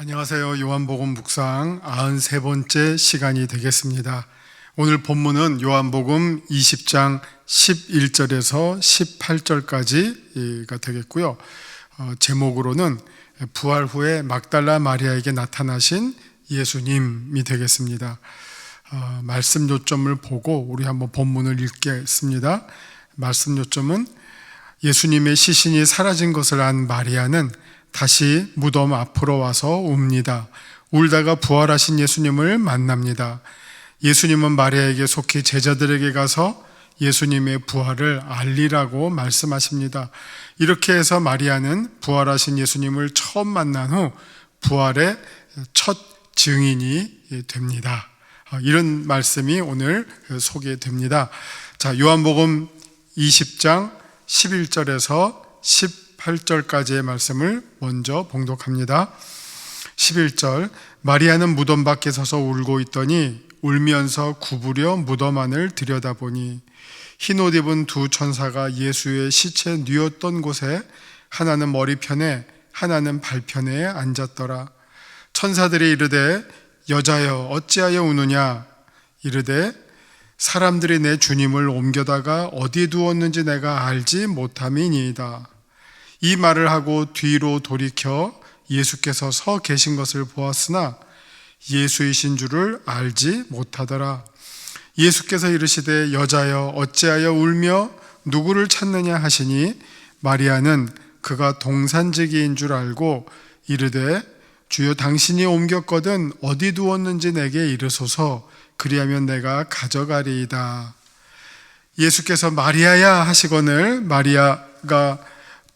안녕하세요. 요한복음 묵상 93번째 시간이 되겠습니다. 오늘 본문은 요한복음 20장 11절에서 18절까지가 되겠고요. 어, 제목으로는 부활 후에 막달라 마리아에게 나타나신 예수님이 되겠습니다. 어, 말씀 요점을 보고 우리 한번 본문을 읽겠습니다. 말씀 요점은 예수님의 시신이 사라진 것을 안 마리아는 다시 무덤 앞으로 와서 웁니다. 울다가 부활하신 예수님을 만납니다. 예수님은 마리아에게 속히 제자들에게 가서 예수님의 부활을 알리라고 말씀하십니다. 이렇게 해서 마리아는 부활하신 예수님을 처음 만난 후 부활의 첫 증인이 됩니다. 이런 말씀이 오늘 소개됩니다. 자, 요한복음 20장 11절에서 18절까지의 말씀을 먼저 봉독합니다. 11절 마리아는 무덤 밖에 서서 울고 있더니 울면서 구부려 무덤 안을 들여다보니 흰 옷 입은 두 천사가 예수의 시체 뉘었던 곳에 하나는 머리편에 하나는 발편에 앉았더라. 천사들이 이르되 여자여 어찌하여 우느냐 이르되 사람들이 내 주님을 옮겨다가 어디에 두었는지 내가 알지 못함이니이다. 이 말을 하고 뒤로 돌이켜 예수께서 서 계신 것을 보았으나 예수이신 줄을 알지 못하더라. 예수께서 이르시되 여자여 어찌하여 울며 누구를 찾느냐 하시니 마리아는 그가 동산지기인 줄 알고 이르되 주여 당신이 옮겼거든 어디 두었는지 내게 이르소서 그리하면 내가 가져가리이다. 예수께서 마리아야 하시거늘 마리아가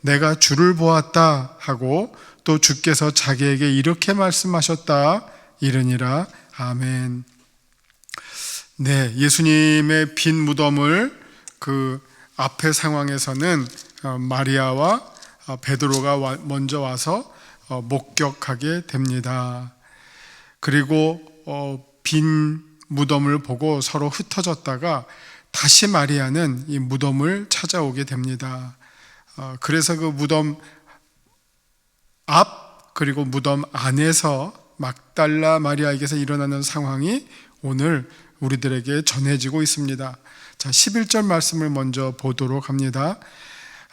내가 주를 보았다 하고 또 주께서 자기에게 이렇게 말씀하셨다 이르니라 아멘. 네, 예수님의 빈 무덤을 그 앞에 상황에서는 어, 마리아와 어, 베드로가 먼저 와서 어, 목격하게 됩니다. 그리고 빈 무덤을 보고 서로 흩어졌다가 다시 마리아는 이 무덤을 찾아오게 됩니다. 그래서 그 무덤 앞 그리고 무덤 안에서 막달라 마리아에게서 일어나는 상황이 오늘 우리들에게 전해지고 있습니다. 자, 11절 말씀을 먼저 보도록 합니다.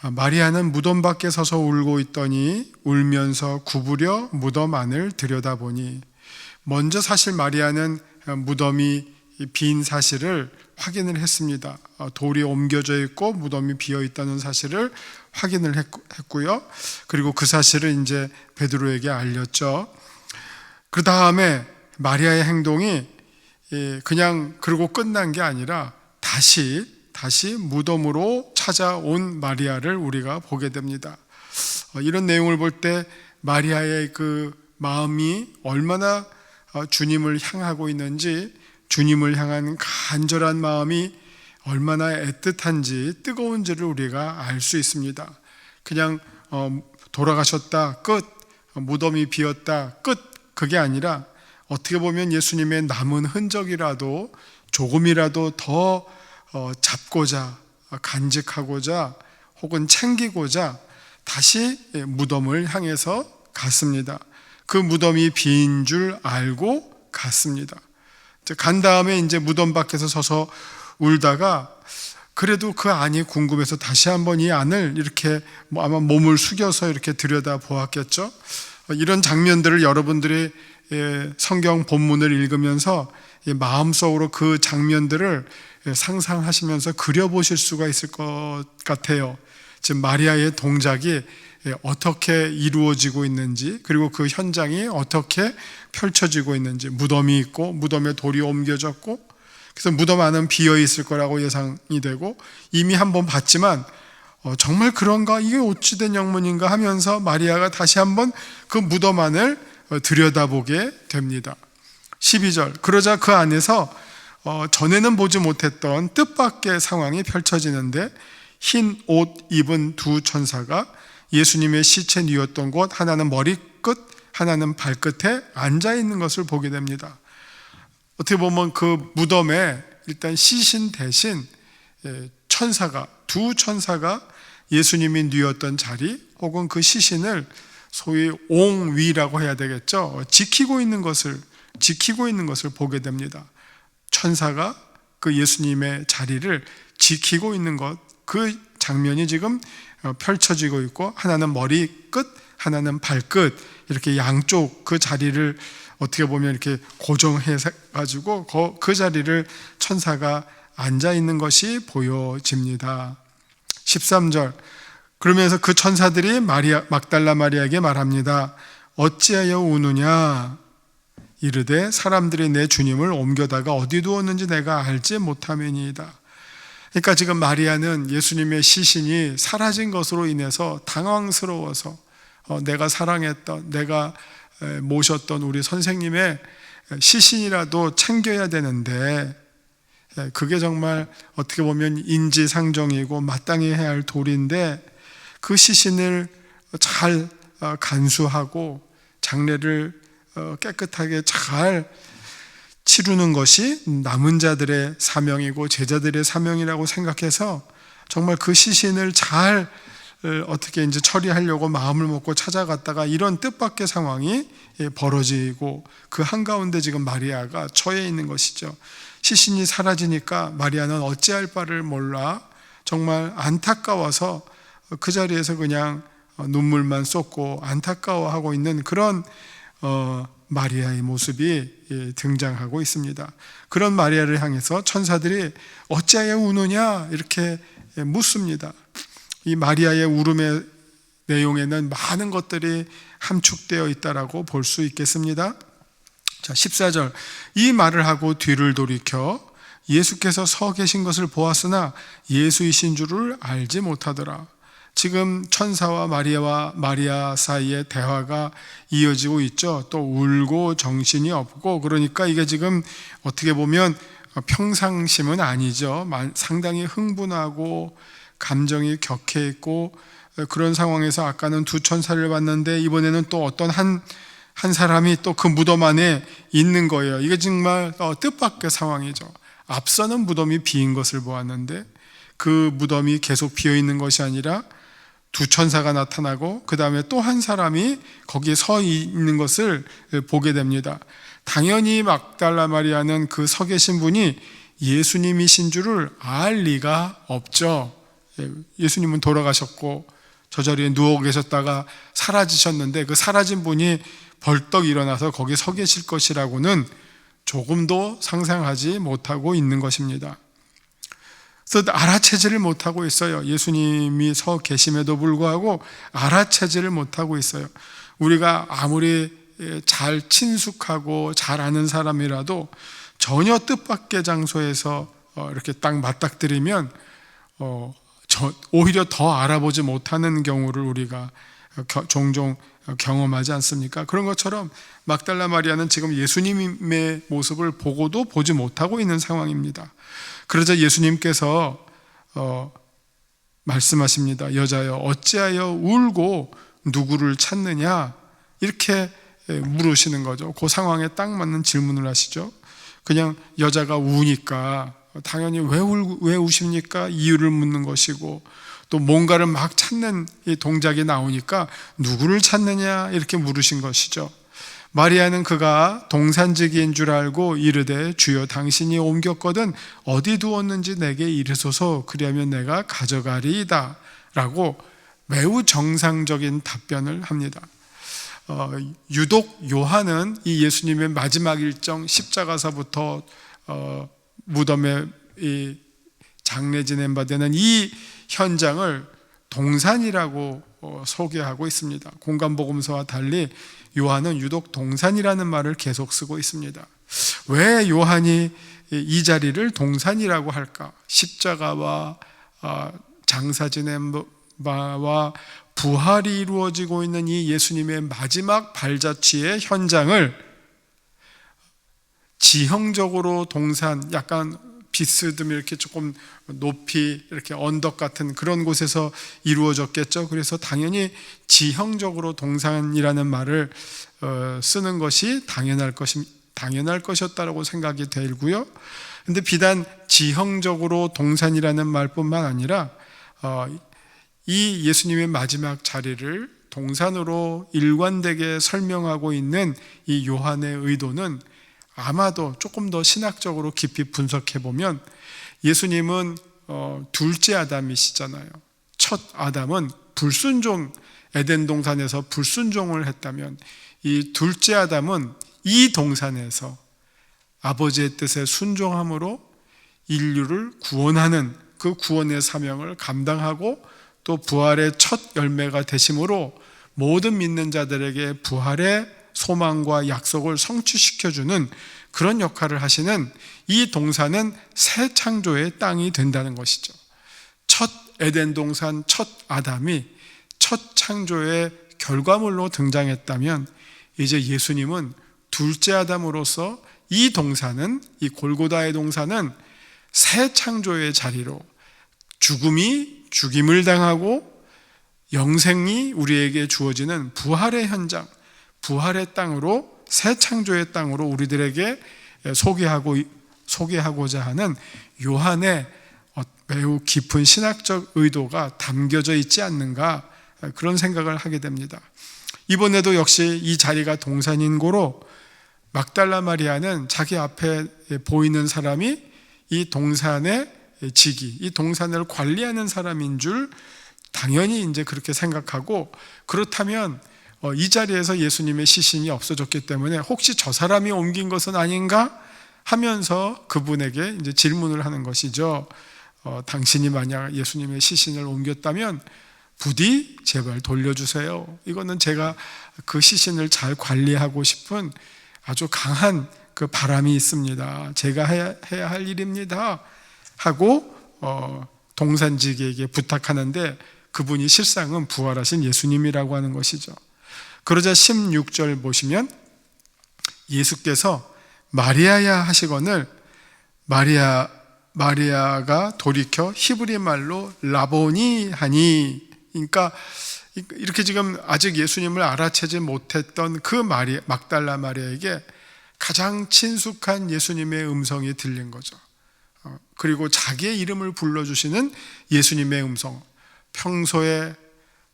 아, 마리아는 무덤 밖에 서서 울고 있더니 울면서 구부려 무덤 안을 들여다보니 먼저 사실 마리아는 무덤이 빈 사실을 확인을 했습니다. 아, 돌이 옮겨져 있고 무덤이 비어 있다는 사실을 확인을 했고요. 그리고 그 사실을 이제 베드로에게 알렸죠. 그 다음에 마리아의 행동이 그냥 그러고 끝난 게 아니라 다시 다시 무덤으로 찾아온 마리아를 우리가 보게 됩니다. 어, 이런 내용을 볼 때 마리아의 그 마음이 얼마나 어, 주님을 향하고 있는지 주님을 향한 간절한 마음이 얼마나 애틋한지 뜨거운지를 우리가 알 수 있습니다. 그냥 어, 돌아가셨다 끝 무덤이 비었다 끝 그게 아니라 어떻게 보면 예수님의 남은 흔적이라도 조금이라도 더 어, 잡고자 간직하고자 혹은 챙기고자 다시 무덤을 향해서 갔습니다. 그 무덤이 빈 줄 알고 갔습니다. 간 다음에 이제 무덤 밖에서 서서 울다가 그래도 그 안이 궁금해서 다시 한번 이 안을 이렇게 뭐 아마 몸을 숙여서 이렇게 들여다 보았겠죠. 이런 장면들을 여러분들이 성경 본문을 읽으면서 마음속으로 그 장면들을 상상하시면서 그려보실 수가 있을 것 같아요. 지금 마리아의 동작이 어떻게 이루어지고 있는지, 그리고 그 현장이 어떻게 펼쳐지고 있는지, 무덤이 있고, 무덤에 돌이 옮겨졌고, 그래서 무덤 안은 비어 있을 거라고 예상이 되고, 이미 한번 봤지만, 어, 정말 그런가? 이게 어찌된 영문인가 하면서 마리아가 다시 한번 그 무덤 안을 어, 들여다보게 됩니다. 12절. 그러자 그 안에서 어, 전에는 보지 못했던 뜻밖의 상황이 펼쳐지는데 흰 옷 입은 두 천사가 예수님의 시체 뉘었던 곳 하나는 머리끝 하나는 발끝에 앉아 있는 것을 보게 됩니다. 어떻게 보면 그 무덤에 일단 시신 대신 예, 천사가 두 천사가 예수님이 뉘었던 자리 혹은 그 시신을 소위 옹위라고 해야 되겠죠. 지키고 있는 것을 지키고 있는 것을 보게 됩니다. 천사가 그 예수님의 자리를 지키고 있는 것, 그 장면이 지금 어, 펼쳐지고 있고, 하나는 머리 끝, 하나는 발끝, 이렇게 양쪽 그 자리를 어떻게 보면 이렇게 고정해 가지고 그 자리를 천사가 앉아 있는 것이 보여집니다. 13절. 그러면서 그 천사들이 마리아, 막달라 마리아에게 말합니다. 어찌하여 우느냐? 이르되 사람들이 내 주님을 옮겨다가 어디 두었는지 내가 알지 못함이니이다. 그러니까 지금 마리아는 예수님의 시신이 사라진 것으로 인해서 당황스러워서 어, 내가 사랑했던 내가 모셨던 우리 선생님의 시신이라도 챙겨야 되는데 그게 정말 어떻게 보면 인지상정이고 마땅히 해야 할 도리인데 그 시신을 잘 어, 간수하고 장례를 어, 깨끗하게 잘 치르는 것이 남은 자들의 사명이고 제자들의 사명이라고 생각해서 정말 그 시신을 잘 어, 어떻게 이제 처리하려고 마음을 먹고 찾아갔다가 이런 뜻밖의 상황이 예, 벌어지고 그 한가운데 지금 마리아가 처해 있는 것이죠. 시신이 사라지니까 마리아는 어찌할 바를 몰라 정말 안타까워서 그 자리에서 그냥 눈물만 쏟고 안타까워하고 있는 그런 어, 마리아의 모습이 예, 등장하고 있습니다. 그런 마리아를 향해서 천사들이 어찌하여 우느냐 이렇게 예, 묻습니다. 이 마리아의 울음의 내용에는 많은 것들이 함축되어 있다라고 볼 수 있겠습니다. 자, 14절. 이 말을 하고 뒤를 돌이켜 예수께서 서 계신 것을 보았으나 예수이신 줄을 알지 못하더라. 지금 천사와 마리아와 마리아 사이의 대화가 이어지고 있죠. 또 울고 정신이 없고 그러니까 이게 지금 어떻게 보면 평상심은 아니죠. 상당히 흥분하고 감정이 격해 있고 그런 상황에서 아까는 두 천사를 봤는데 이번에는 또 어떤 한, 한 사람이 또 그 무덤 안에 있는 거예요. 이게 정말 어, 뜻밖의 상황이죠. 앞서는 무덤이 비인 것을 보았는데 그 무덤이 계속 비어 있는 것이 아니라 두 천사가 나타나고 그 다음에 또 한 사람이 거기에 서 있는 것을 보게 됩니다. 당연히 막달라 마리아는 그 서 계신 분이 예수님이신 줄을 알 리가 없죠. 예, 예수님은 돌아가셨고 저 자리에 누워 계셨다가 사라지셨는데 그 사라진 분이 벌떡 일어나서 거기 서 계실 것이라고는 조금도 상상하지 못하고 있는 것입니다. 그래서 알아채지를 못하고 있어요. 예수님이 서 계심에도 불구하고 알아채지를 못하고 있어요. 우리가 아무리 잘 친숙하고 잘 아는 사람이라도 전혀 뜻밖의 장소에서 어, 이렇게 딱 맞닥뜨리면 어, 오히려 더 알아보지 못하는 경우를 우리가 종종 경험하지 않습니까? 그런 것처럼 막달라 마리아는 지금 예수님의 모습을 보고도 보지 못하고 있는 상황입니다. 그러자 예수님께서 어, 말씀하십니다. 여자여 어찌하여 울고 누구를 찾느냐 이렇게 물으시는 거죠. 그 상황에 딱 맞는 질문을 하시죠. 그냥 여자가 우니까 당연히 왜, 울, 왜 우십니까? 이유를 묻는 것이고 또 뭔가를 막 찾는 이 동작이 나오니까 누구를 찾느냐 이렇게 물으신 것이죠. 마리아는 그가 동산지기인 줄 알고 이르되 주여 당신이 옮겼거든 어디 두었는지 내게 이르소서 그리하면 내가 가져가리이다 라고 매우 정상적인 답변을 합니다. 어, 유독 요한은 이 예수님의 마지막 일정 십자가사부터 어, 무덤에 이 장례 지낸 바 되는 이 현장을 동산이라고 어, 소개하고 있습니다. 공간복음서와 달리 요한은 유독 동산이라는 말을 계속 쓰고 있습니다. 왜 요한이 이 자리를 동산이라고 할까? 십자가와 아, 장사 지낸 바와 부활이 이루어지고 있는 이 예수님의 마지막 발자취의 현장을 지형적으로 동산 약간 비스듬히 이렇게 조금 높이 이렇게 언덕 같은 그런 곳에서 이루어졌겠죠. 그래서 당연히 지형적으로 동산이라는 말을 어, 쓰는 것이 당연할 것이 당연할 것이었다라고 생각이 되고요. 근데 비단 지형적으로 동산이라는 말뿐만 아니라 어, 이 예수님의 마지막 자리를 동산으로 일관되게 설명하고 있는 이 요한의 의도는 아마도 조금 더 신학적으로 깊이 분석해 보면 예수님은 어, 둘째 아담이시잖아요. 첫 아담은 불순종 에덴 동산에서 불순종을 했다면 이 둘째 아담은 이 동산에서 아버지의 뜻에 순종함으로 인류를 구원하는 그 구원의 사명을 감당하고 또 부활의 첫 열매가 되심으로 모든 믿는 자들에게 부활의 소망과 약속을 성취시켜주는 그런 역할을 하시는 이 동산은 새 창조의 땅이 된다는 것이죠. 첫 에덴 동산, 첫 아담이 첫 창조의 결과물로 등장했다면 이제 예수님은 둘째 아담으로서 이 동산은 이 골고다의 동산은 새 창조의 자리로 죽음이 죽임을 당하고 영생이 우리에게 주어지는 부활의 현장, 부활의 땅으로 새 창조의 땅으로 우리들에게 소개하고 소개하고자 하는 요한의 어, 매우 깊은 신학적 의도가 담겨져 있지 않는가 그런 생각을 하게 됩니다. 이번에도 역시 이 자리가 동산인 고로 막달라 마리아는 자기 앞에 보이는 사람이 이 동산의 지기, 이 동산을 관리하는 사람인 줄 당연히 이제 그렇게 생각하고 그렇다면 어, 이 자리에서 예수님의 시신이 없어졌기 때문에 혹시 저 사람이 옮긴 것은 아닌가 하면서 그분에게 이제 질문을 하는 것이죠. 어, 당신이 만약 예수님의 시신을 옮겼다면 부디 제발 돌려주세요. 이거는 제가 그 시신을 잘 관리하고 싶은 아주 강한 그 바람이 있습니다. 제가 해야, 해야 할 일입니다. 하고 어, 동산지기에게 부탁하는데 그분이 실상은 부활하신 예수님이라고 하는 것이죠. 그러자 16절 보시면 예수께서 마리아야 하시거늘 마리아 마리아가 돌이켜 히브리 말로 라보니 하니 그러니까 이렇게 지금 아직 예수님을 알아채지 못했던 그 마리 막달라 마리아에게 가장 친숙한 예수님의 음성이 들린 거죠. 어, 그리고 자기의 이름을 불러주시는 예수님의 음성. 평소에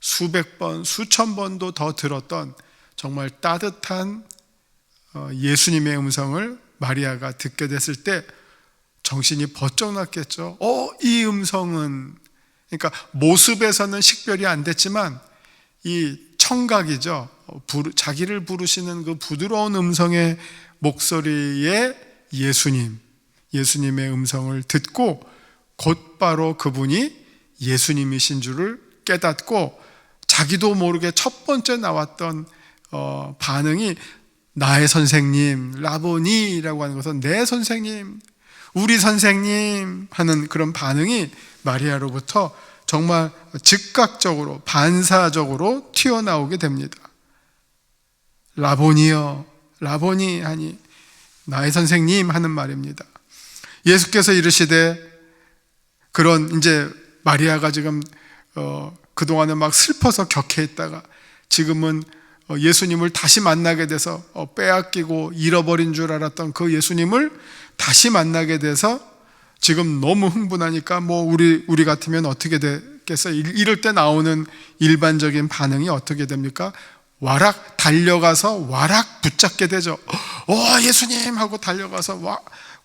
수백 번, 수천 번도 더 들었던 정말 따뜻한 어, 예수님의 음성을 마리아가 듣게 됐을 때 정신이 번쩍 났겠죠. 어, 이 음성은 그러니까 모습에서는 식별이 안 됐지만 이 청각이죠. 어, 자기를 부르시는 그 부드러운 음성의 목소리에 예수님, 예수님의 음성을 듣고 곧바로 그분이 예수님이신 줄을 깨닫고 자기도 모르게 첫 번째 나왔던 어, 반응이 나의 선생님, 라보니라고 하는 것은 내 선생님, 우리 선생님 하는 그런 반응이 마리아로부터 정말 즉각적으로 반사적으로 튀어나오게 됩니다. 라보니여, 라보니 하니 나의 선생님 하는 말입니다. 예수께서 이르시되 그런 이제 마리아가 지금 어, 그동안은 막 슬퍼서 격해했다가 지금은 어, 예수님을 다시 만나게 돼서 어, 빼앗기고 잃어버린 줄 알았던 그 예수님을 다시 만나게 돼서 지금 너무 흥분하니까 뭐 우리 우리 같으면 어떻게 되겠어요? 이럴 때 나오는 일반적인 반응이 어떻게 됩니까? 와락 달려가서 와락 붙잡게 되죠. 어 예수님 하고 달려가서 와,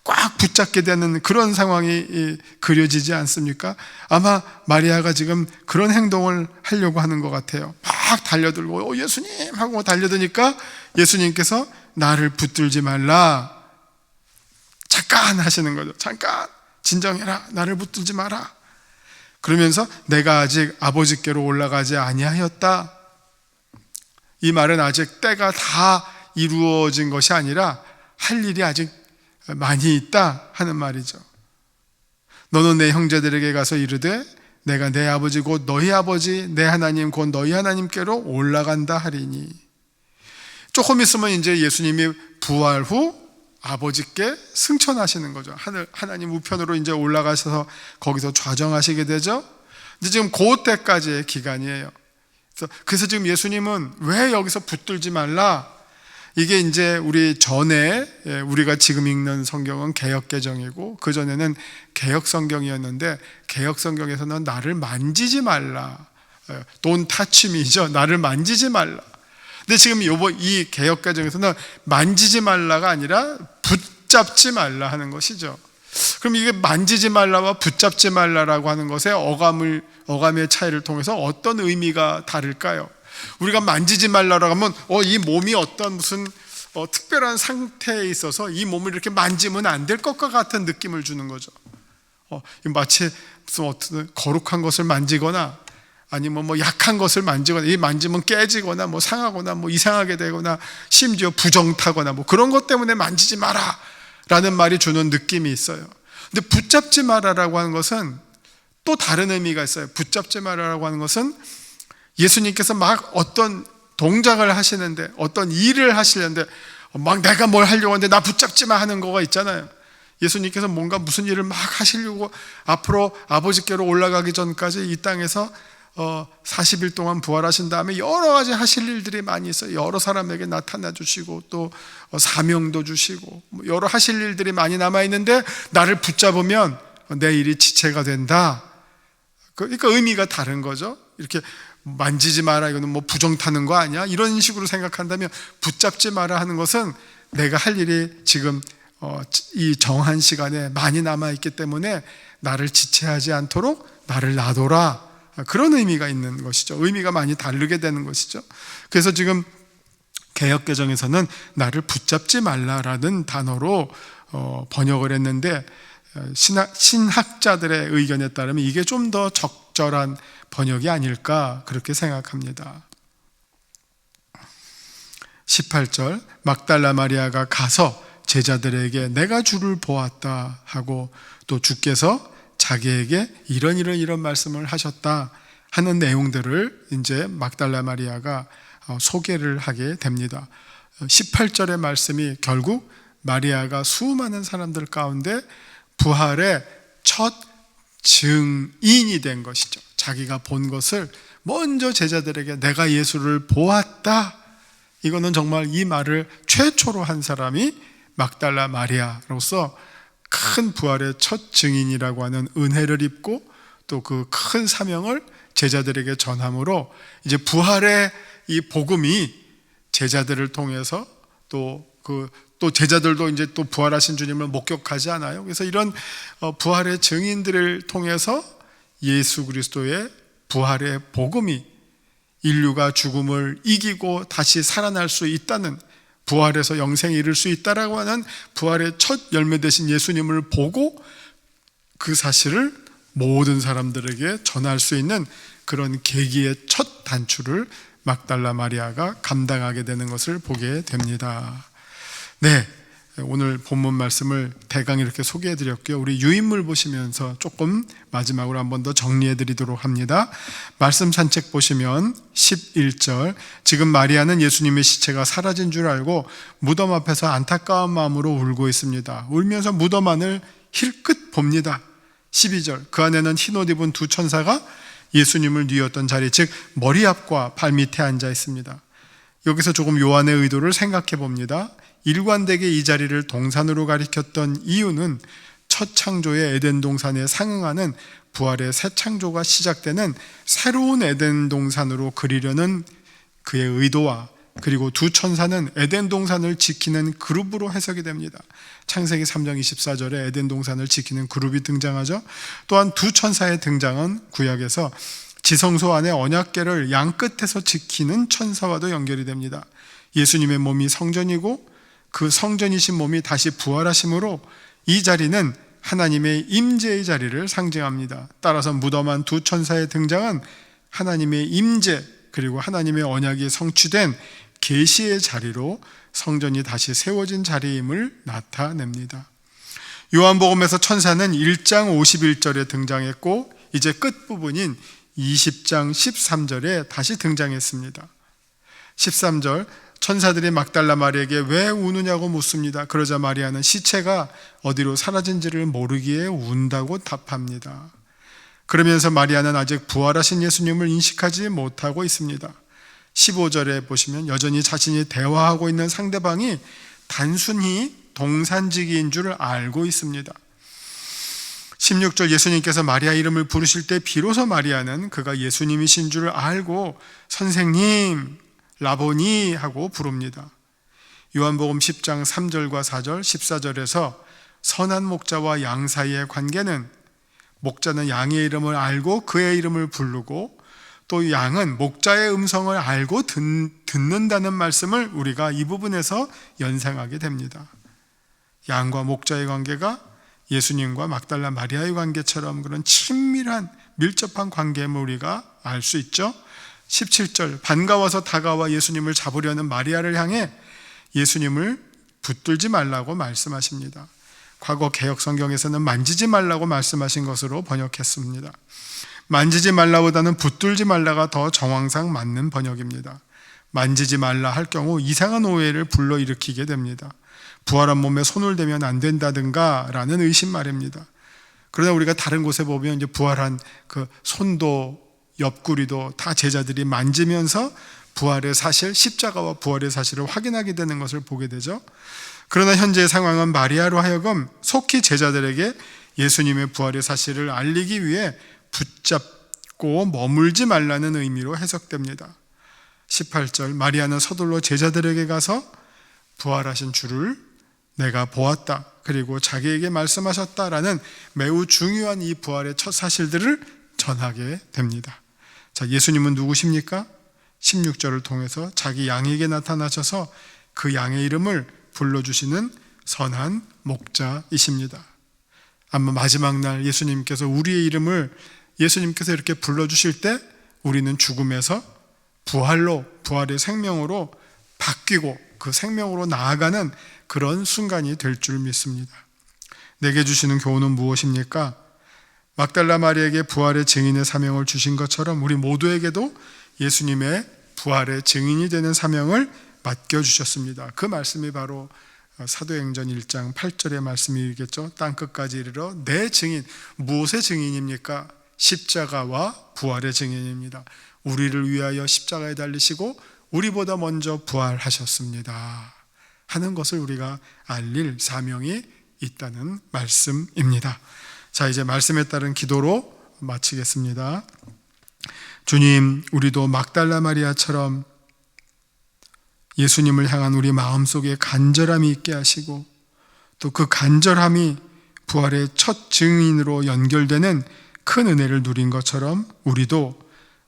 꽉 붙잡게 되는 그런 상황이 그려지지 않습니까? 아마 마리아가 지금 그런 행동을 하려고 하는 것 같아요. 막 달려들고 어, 예수님 하고 달려드니까 예수님께서 나를 붙들지 말라. 잠깐 하시는 거죠. 잠깐 진정해라. 나를 붙들지 마라. 그러면서 내가 아직 아버지께로 올라가지 아니하였다. 이 말은 아직 때가 다 이루어진 것이 아니라 할 일이 아직 많이 있다 하는 말이죠. 너는 내 형제들에게 가서 이르되 내가 내 아버지 곧 너희 아버지 내 하나님 곧 너희 하나님께로 올라간다 하리니 조금 있으면 이제 예수님이 부활 후 아버지께 승천하시는 거죠. 하늘 하나님 우편으로 이제 올라가셔서 거기서 좌정하시게 되죠. 근데 지금 그 때까지의 기간이에요. 그래서 지금 예수님은 왜 여기서 붙들지 말라? 이게 이제 우리 전에 예, 우리가 지금 읽는 성경은 개혁 개정이고 그 전에는 개혁 성경이었는데 개혁 성경에서는 나를 만지지 말라. 돈 타치미죠. 나를 만지지 말라. 근데 지금 요번 이 개혁 개정에서는 만지지 말라가 아니라 붙잡지 말라 하는 것이죠. 그럼 이게 만지지 말라와 붙잡지 말라라고 하는 것의 어감을 어감의 차이를 통해서 어떤 의미가 다를까요? 우리가 만지지 말라라고 하면 어, 이 몸이 어떤 무슨 어, 특별한 상태에 있어서 이 몸을 이렇게 만지면 안 될 것과 같은 느낌을 주는 거죠. 어, 마치 무슨 어떤 거룩한 것을 만지거나 아니면 뭐 약한 것을 만지거나 이 만지면 깨지거나 뭐 상하거나 뭐 이상하게 되거나 심지어 부정타거나 뭐 그런 것 때문에 만지지 마라 라는 말이 주는 느낌이 있어요. 근데 붙잡지 마라라고 하는 것은 또 다른 의미가 있어요. 붙잡지 마라라고 하는 것은 예수님께서 막 어떤 동작을 하시는데 어떤 일을 하시려는데 막 내가 뭘 하려고 하는데 나 붙잡지 마 하는 거가 있잖아요. 예수님께서 뭔가 무슨 일을 막 하시려고 앞으로 아버지께로 올라가기 전까지 이 땅에서 어 40일 동안 부활하신 다음에 여러 가지 하실 일들이 많이 있어요. 여러 사람에게 나타나 주시고 또 어, 사명도 주시고 뭐 여러 하실 일들이 많이 남아 있는데 나를 붙잡으면 내 일이 지체가 된다. 그러니까 의미가 다른 거죠. 이렇게 만지지 마라 이거는 뭐 부정 타는 거 아니야? 이런 식으로 생각한다면 붙잡지 마라 하는 것은 내가 할 일이 지금 어, 이 정한 시간에 많이 남아 있기 때문에 나를 지체하지 않도록 나를 놔둬라 그런 의미가 있는 것이죠. 의미가 많이 다르게 되는 것이죠. 그래서 지금 개혁 개정에서는 나를 붙잡지 말라라는 단어로 어, 번역을 했는데 어, 신학, 신학자들의 의견에 따르면 이게 좀 더 적 절한 번역이 아닐까 그렇게 생각합니다. 18절 막달라 마리아가 가서 제자들에게 내가 주를 보았다 하고 또 주께서 자기에게 이런 이런 이런 말씀을 하셨다 하는 내용들을 이제 막달라 마리아가 어, 소개를 하게 됩니다. 18절의 말씀이 결국 마리아가 수많은 사람들 가운데 부활의 첫 증인이 된 것이죠. 자기가 본 것을 먼저 제자들에게 내가 예수를 보았다. 이거는 정말 이 말을 최초로 한 사람이 막달라 마리아로서 큰 부활의 첫 증인이라고 하는 은혜를 입고 또 그 큰 사명을 제자들에게 전함으로 이제 부활의 이 복음이 제자들을 통해서 또그 또 제자들도 이제 또 부활하신 주님을 목격하지 않아요. 그래서 이런 어, 부활의 증인들을 통해서 예수 그리스도의 부활의 복음이 인류가 죽음을 이기고 다시 살아날 수 있다는 부활해서 영생에 이를 수 있다라고 하는 부활의 첫 열매 되신 예수님을 보고 그 사실을 모든 사람들에게 전할 수 있는 그런 계기의 첫 단추를 막달라 마리아가 감당하게 되는 것을 보게 됩니다. 네. 오늘 본문 말씀을 대강 이렇게 소개해 드렸고요. 우리 유인물 보시면서 조금 마지막으로 한 번 더 정리해 드리도록 합니다. 말씀 산책 보시면 11절 지금 마리아는 예수님의 시체가 사라진 줄 알고 무덤 앞에서 안타까운 마음으로 울고 있습니다. 울면서 무덤 안을 힐끗 봅니다. 12절 그 안에는 흰옷 입은 두 천사가 예수님을 뉘었던 자리 즉 머리 앞과 발 밑에 앉아 있습니다. 여기서 조금 요한의 의도를 생각해 봅니다. 일관되게 이 자리를 동산으로 가리켰던 이유는 첫 창조의 에덴 동산에 상응하는 부활의 새 창조가 시작되는 새로운 에덴 동산으로 그리려는 그의 의도와 그리고 두 천사는 에덴 동산을 지키는 그룹으로 해석이 됩니다. 창세기 3장 24절에 에덴 동산을 지키는 그룹이 등장하죠. 또한 두 천사의 등장은 구약에서 지성소 안에 언약궤를 양 끝에서 지키는 천사와도 연결이 됩니다. 예수님의 몸이 성전이고 그 성전이신 몸이 다시 부활하심으로 이 자리는 하나님의 임재의 자리를 상징합니다. 따라서 무덤한 두 천사의 등장은 하나님의 임재 그리고 하나님의 언약이 성취된 계시의 자리로 성전이 다시 세워진 자리임을 나타냅니다. 요한복음에서 천사는 1장 51절에 등장했고 이제 끝부분인 20장 13절에 다시 등장했습니다. 13절 천사들이 막달라 마리에게 왜 우느냐고 묻습니다. 그러자 마리아는 시체가 어디로 사라진지를 모르기에 운다고 답합니다. 그러면서 마리아는 아직 부활하신 예수님을 인식하지 못하고 있습니다. 15절에 보시면 여전히 자신이 대화하고 있는 상대방이 단순히 동산지기인 줄 알고 있습니다. 16절 예수님께서 마리아 이름을 부르실 때 비로소 마리아는 그가 예수님이신 줄 알고 선생님, 라보니 하고 부릅니다. 요한복음 10장 3절과 4절, 14절에서 선한 목자와 양 사이의 관계는 목자는 양의 이름을 알고 그의 이름을 부르고 또 양은 목자의 음성을 알고 듣, 듣는다는 말씀을 우리가 이 부분에서 연상하게 됩니다. 양과 목자의 관계가 예수님과 막달라 마리아의 관계처럼 그런 친밀한 밀접한 관계임을 우리가 알 수 있죠. 17절 반가워서 다가와 예수님을 잡으려는 마리아를 향해 예수님을 붙들지 말라고 말씀하십니다. 과거 개혁 성경에서는 만지지 말라고 말씀하신 것으로 번역했습니다. 만지지 말라보다는 붙들지 말라가 더 정황상 맞는 번역입니다. 만지지 말라 할 경우 이상한 오해를 불러일으키게 됩니다. 부활한 몸에 손을 대면 안 된다든가 라는 의심 말입니다. 그러나 우리가 다른 곳에 보면 이제 부활한 그 손도 옆구리도 다 제자들이 만지면서 부활의 사실, 십자가와 부활의 사실을 확인하게 되는 것을 보게 되죠. 그러나 현재의 상황은 마리아로 하여금 속히 제자들에게 예수님의 부활의 사실을 알리기 위해 붙잡고 머물지 말라는 의미로 해석됩니다. 18절 마리아는 서둘러 제자들에게 가서 부활하신 주를 내가 보았다. 그리고 자기에게 말씀하셨다라는 매우 중요한 이 부활의 첫 사실들을 전하게 됩니다. 자, 예수님은 누구십니까? 16절을 통해서 자기 양에게 나타나셔서 그 양의 이름을 불러주시는 선한 목자이십니다. 아마 마지막 날 예수님께서 우리의 이름을 예수님께서 이렇게 불러주실 때 우리는 죽음에서 부활로, 부활의 생명으로 바뀌고 그 생명으로 나아가는 그런 순간이 될 줄 믿습니다. 내게 주시는 교훈은 무엇입니까? 막달라 마리에게 부활의 증인의 사명을 주신 것처럼 우리 모두에게도 예수님의 부활의 증인이 되는 사명을 맡겨 주셨습니다. 그 말씀이 바로 사도행전 1장 8절의 말씀이겠죠. 땅 끝까지 이르러 내 증인 무엇의 증인입니까? 십자가와 부활의 증인입니다. 우리를 위하여 십자가에 달리시고 우리보다 먼저 부활하셨습니다. 하는 것을 우리가 알릴 사명이 있다는 말씀입니다. 자, 이제 말씀에 따른 기도로 마치겠습니다. 주님, 우리도 막달라 마리아처럼 예수님을 향한 우리 마음속에 간절함이 있게 하시고 또 그 간절함이 부활의 첫 증인으로 연결되는 큰 은혜를 누린 것처럼 우리도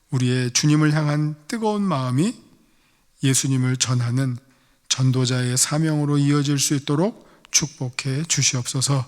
우리의 주님을 향한 뜨거운 마음이 예수님을 전하는 전도자의 사명으로 이어질 수 있도록 축복해 주시옵소서